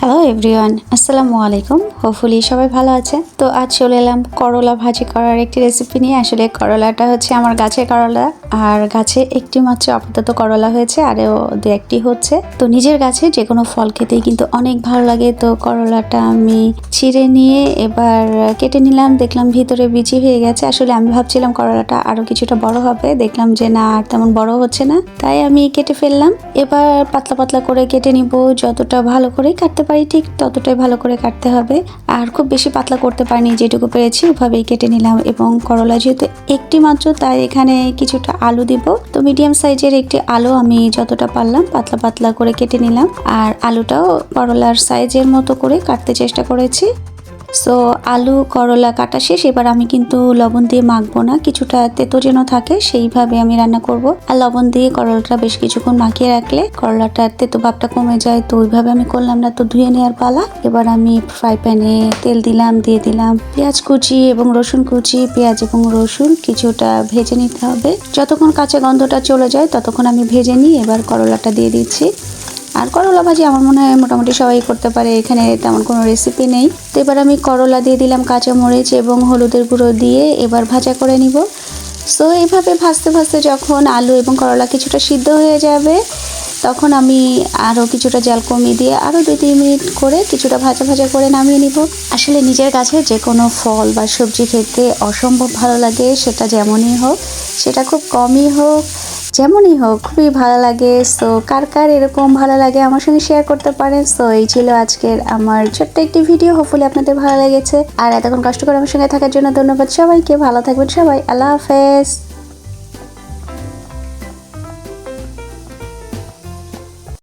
Hello everyone আসসালামু আলাইকুম hopefully সবাই ভালো আছে। তো আজ চলে এলাম করলা ভাজি করার একটি রেসিপি নিয়ে। আসলে করলাটা হচ্ছে আমার গাছে করলা, আর গাছে একটি মাত্র আপাতত করলা হয়েছে আরও দু একটি হচ্ছে। তো নিজের গাছে যে কোনো ফল খেতেই কিন্তু অনেক ভালো লাগে। তো করলাটা আমি ছিঁড়ে নিয়ে এবার কেটে নিলাম। দেখলাম ভিতরে বিচি হয়ে গেছে। আসলে আমি ভাবছিলাম করলাটা আরও কিছুটা বড় হবে। দেখলাম যে না, আর তেমন বড় হচ্ছে না। তাই আমি কেটে ফেললাম। এবার পাতলা পাতলা করে কেটে নিব। যতটা ভালো করেই কাটতে পারি ঠিক ততটাই ভালো করে কাটতে হবে। আর খুব বেশি পাতলা করতে পারিনি, যেটুকু পেরেছি ওভাবেই কেটে নিলাম। এবং করলা যেহেতু একটি মাত্র, তাই এখানে কিছুটা আলু দিব। তো মিডিয়াম সাইজের একটি আলু আমি যতটা পারলাম পাতলা পাতলা করে কেটে নিলাম। আর আলুটাও করলার সাইজের মতো করে কাটতে চেষ্টা করেছি। সো আলু, করলা কাটা শেষ। এবার আমি কিন্তু লবণ দিয়ে মাখবো না। কিছুটা তেতো যেন থাকে, সেইভাবে আমি রান্না করব। আর লবণ দিয়ে করলাটা বেশ কিছুক্ষণ মাখিয়ে রাখলে করলাটার তেতো ভাবটা কমে যায়। তো ওইভাবে আমি করলাম না, তো ধুয়ে নেওয়ার পালা। এবার আমি ফ্রাই প্যানে তেল দিলাম, দিয়ে দিলাম পেঁয়াজ কুচি এবং রসুন কুচি। পেঁয়াজ এবং রসুন কিছুটা ভেজে নিতে হবে। যতক্ষণ কাঁচা গন্ধটা চলে যায়, ততক্ষণ আমি ভেজে নিই। এবার করলাটা দিয়ে দিচ্ছি। আর করলা ভাজি আমার মনে হয় মোটামুটি সবাই করতে পারে, এখানে তেমন কোনো রেসিপি নেই। তো এবার আমি করলা দিয়ে দিলাম কাঁচামরিচ এবং হলুদের গুঁড়ো দিয়ে এবার ভাজা করে নিব। সো এইভাবে ভাজতে ভাজতে যখন আলু এবং করলা কিছুটা সিদ্ধ হয়ে যাবে, তখন আমি আরও কিছুটা জাল কমিয়ে দিয়ে আরও দুই তিন মিনিট করে কিছুটা ভাজা ভাজা করে নামিয়ে নিব। আসলে নিজের কাছে যে কোনো ফল বা সবজি খেতে অসম্ভব ভালো লাগে, সেটা যেমনই হোক, সেটা খুব কমই হোক। যেমনই হোক, খুবই ভালো লাগে। সো কার কার এরকম ভালো লাগে আমার সঙ্গে শেয়ার করতে পারেন। সো এই ছিল আজকের আমার ছোট্ট একটি ভিডিও হোপফুলি আপনাদের ভালো লেগেছে। আর এতক্ষণ কষ্ট করে আমার সঙ্গে থাকার জন্য ধন্যবাদ সবাইকে। ভালো থাকবেন সবাই। আল্লাহ হাফেজ।